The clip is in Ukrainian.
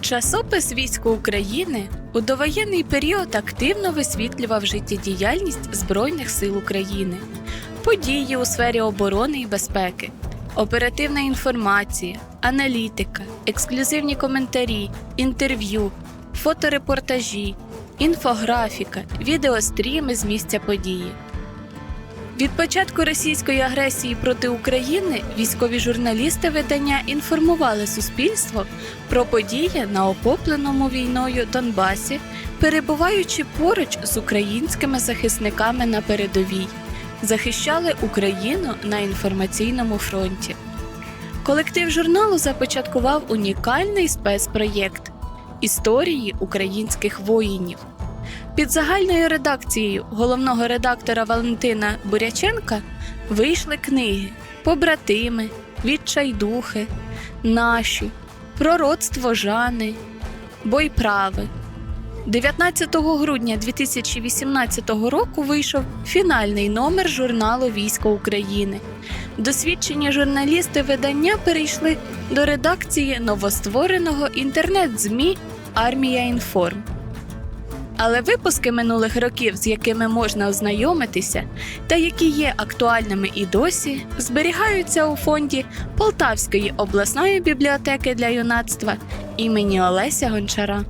Часопис Військо України у довоєнний період активно висвітлював життєдіяльність Збройних сил України, події у сфері оборони і безпеки, оперативна інформація, аналітика, ексклюзивні коментарі, інтерв'ю, фоторепортажі, інфографіка, відеостріми з місця події. Від початку російської агресії проти України військові журналісти видання інформували суспільство про події на охопленому війною Донбасі, перебуваючи поруч з українськими захисниками на передовій, захищали Україну на інформаційному фронті. Колектив журналу започаткував унікальний спецпроєкт історії українських воїнів. Під загальною редакцією головного редактора Валентина Буряченка вийшли книги Побратими, Відчайдухи, Наші, Пророцтво Жани, Бойправи. 19 грудня 2018 року вийшов фінальний номер журналу Військо України. Досвідчені журналісти видання перейшли до редакції новоствореного інтернет-ЗМІ Армія Інформ. Але випуски минулих років, з якими можна ознайомитися, та які є актуальними і досі, зберігаються у фонді Полтавської обласної бібліотеки для юнацтва імені Олеся Гончара.